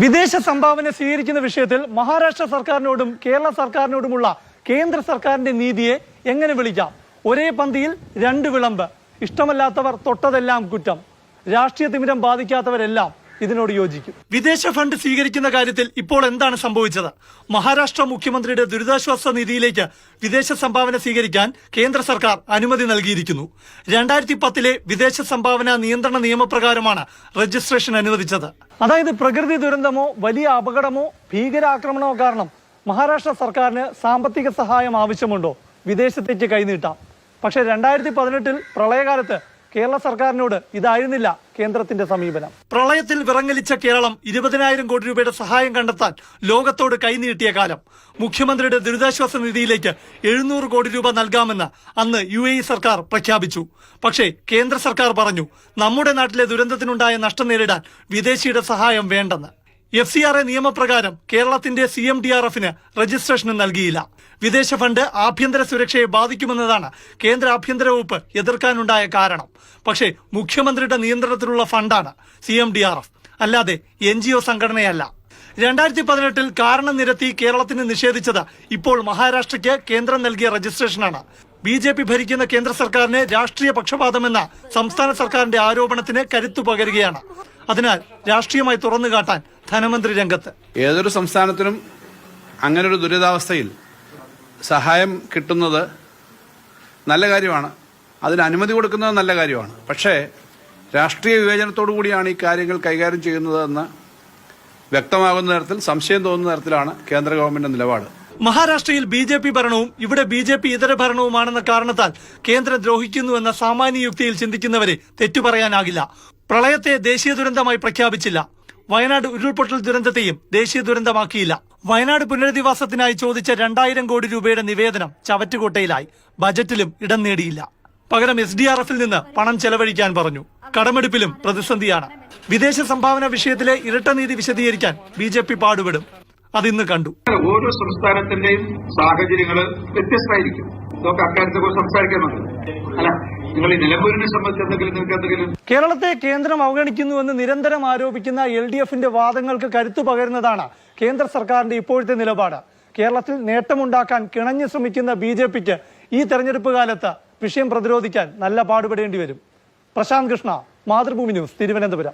വിദേശ സംഭാവന സ്വീകരിക്കുന്ന വിഷയത്തിൽ മഹാരാഷ്ട്ര സർക്കാരിനോടും കേരള സർക്കാരിനോടുമുള്ള കേന്ദ്ര സർക്കാരിന്റെ നീതിയെ എങ്ങനെ വിളിക്കാം? ഒരേ പന്തിയിൽ രണ്ട് വിളമ്പ്. ഇഷ്ടമല്ലാത്തവർ തൊട്ടതെല്ലാം കുറ്റം. രാഷ്ട്രീയ തിമിരം ബാധിക്കാത്തവരെല്ലാം ഇതിനോട് യോജിക്കും. വിദേശ ഫണ്ട് സ്വീകരിക്കുന്ന കാര്യത്തിൽ ഇപ്പോൾ എന്താണ് സംഭവിച്ചത്? മഹാരാഷ്ട്ര മുഖ്യമന്ത്രിയുടെ ദുരിതാശ്വാസ നിധിയിലേക്ക് വിദേശ സംഭാവന സ്വീകരിക്കാൻ കേന്ദ്ര സർക്കാർ അനുമതി നൽകിയിരിക്കുന്നു. രണ്ടായിരത്തി പത്തിലെ വിദേശ സംഭാവന നിയന്ത്രണ നിയമപ്രകാരമാണ് രജിസ്ട്രേഷൻ അനുവദിച്ചത്. അതായത് പ്രകൃതി ദുരന്തമോ വലിയ അപകടമോ ഭീകരാക്രമണമോ കാരണം മഹാരാഷ്ട്ര സർക്കാരിന് സാമ്പത്തിക സഹായം ആവശ്യമുണ്ടോ? വിദേശത്തേക്ക് കൈനീട്ടാം. പക്ഷേ രണ്ടായിരത്തി പതിനെട്ടിൽ പ്രളയകാലത്ത് കേരള സർക്കാരിനോട് ഇതായിരുന്നില്ല കേന്ദ്രത്തിന്റെ സമീപനം. പ്രളയത്തിൽ വിറങ്ങലിച്ച കേരളം ഇരുപതിനായിരം കോടി രൂപയുടെ സഹായം കണ്ടെത്താൻ ലോകത്തോട് കൈനീട്ടിയ കാലം. മുഖ്യമന്ത്രിയുടെ ദുരിതാശ്വാസ നിധിയിലേക്ക് എഴുന്നൂറ് കോടി രൂപ നൽകാമെന്ന് അന്ന് യു സർക്കാർ പ്രഖ്യാപിച്ചു. പക്ഷേ കേന്ദ്ര സർക്കാർ പറഞ്ഞു നമ്മുടെ നാട്ടിലെ ദുരന്തത്തിനുണ്ടായ നഷ്ടം നേരിടാൻ വിദേശിയുടെ സഹായം വേണ്ടെന്ന്. എഫ് സി ആർ എ നിയമപ്രകാരം കേരളത്തിന്റെ സി എം ഡി ആർ എഫിന് രജിസ്ട്രേഷനും നൽകിയില്ല. വിദേശ ഫണ്ട് ആഭ്യന്തര സുരക്ഷയെ ബാധിക്കുമെന്നതാണ് കേന്ദ്ര ആഭ്യന്തര വകുപ്പ് എതിർക്കാനുണ്ടായ കാരണം. പക്ഷേ മുഖ്യമന്ത്രിയുടെ നിയന്ത്രണത്തിലുള്ള ഫണ്ടാണ് C M D R F. അല്ലാതെ എൻ ജി ഒ സംഘടനയല്ല. രണ്ടായിരത്തി പതിനെട്ടിൽ കാരണം നിരത്തി കേരളത്തിന് നിഷേധിച്ചത് ഇപ്പോൾ മഹാരാഷ്ട്രയ്ക്ക് കേന്ദ്രം നൽകിയ രജിസ്ട്രേഷനാണ്. ബി ജെ പി ഭരിക്കുന്ന കേന്ദ്ര സർക്കാരിന് രാഷ്ട്രീയ പക്ഷപാതമെന്ന സംസ്ഥാന സർക്കാരിന്റെ ആരോപണത്തിന് കരുത്തു പകരുകയാണ്. അതിനാൽ രാഷ്ട്രീയമായി തുറന്നു കാട്ടാൻ ധനമന്ത്രി രംഗത്ത്. ഏതൊരു സംസ്ഥാനത്തിനും അങ്ങനൊരു ദുരിതാവസ്ഥയിൽ സഹായം കിട്ടുന്നത് നല്ല കാര്യമാണ്. അതിന് അനുമതി കൊടുക്കുന്നത് നല്ല കാര്യമാണ്. പക്ഷേ രാഷ്ട്രീയ വിവേചനത്തോടു കൂടിയാണ് ഈ കാര്യങ്ങൾ കൈകാര്യം ചെയ്യുന്നതെന്ന് വ്യക്തമാകുന്ന തരത്തിൽ സംശയം തോന്നുന്ന തരത്തിലാണ് കേന്ദ്ര ഗവൺമെന്റ് നിലപാട്. മഹാരാഷ്ട്രയിൽ ബി ജെ പി ഭരണവും ഇവിടെ ബി ജെ പി ഇതര ഭരണവുമാണെന്ന കാരണത്താൽ കേന്ദ്രം ദ്രോഹിക്കുന്നുവെന്ന സാമാന്യ യുക്തിയിൽ ചിന്തിക്കുന്നവരെ തെറ്റു പറയാനാകില്ല പ്രളയത്തെ ദേശീയ ദുരന്തമായി പ്രഖ്യാപിച്ചില്ല. വയനാട് ഉരുൾപൊട്ടൽ ദുരന്തത്തെയും ദേശീയ ദുരന്തമാക്കിയില്ല. വയനാട് പുനരധിവാസത്തിനായി ചോദിച്ച രണ്ടായിരം കോടി രൂപയുടെ നിവേദനം ചവറ്റുകോട്ടയിലായി. ബജറ്റിലും ഇടം നേടിയില്ല. പകരം എസ് ഡി ആർ എഫിൽ നിന്ന് പണം ചെലവഴിക്കാൻ പറഞ്ഞു. കടമെടുപ്പിലും പ്രതിസന്ധിയാണ്. വിദേശ സംഭാവന വിഷയത്തിലെ ഇരട്ടനീതി വിശദീകരിക്കാൻ ബി ജെ പി പാടുപെടും. അതിന്ന് കണ്ടു. ഓരോ സംസ്ഥാനത്തിന്റെയും സാഹചര്യങ്ങൾ വ്യത്യസ്തമായിരിക്കും. നിങ്ങൾ കേരളത്തെ കേന്ദ്രം അവഗണിക്കുന്നുവെന്ന് നിരന്തരം ആരോപിക്കുന്ന എൽ ഡി എഫിന്റെ വാദങ്ങൾക്ക് കരുത്തു പകരുന്നതാണ് കേന്ദ്ര സർക്കാരിന്റെ ഇപ്പോഴത്തെ നിലപാട്. കേരളത്തിൽ നേട്ടമുണ്ടാക്കാൻ കിണഞ്ഞു ശ്രമിക്കുന്ന ബി ജെ പിക്ക് ഈ തെരഞ്ഞെടുപ്പ് കാലത്ത് വിഷയം പ്രതിരോധിക്കാൻ നല്ല പാടുപെടേണ്ടി വരും. പ്രശാന്ത് കൃഷ്ണ മാതൃഭൂമി ന്യൂസ് തിരുവനന്തപുരം.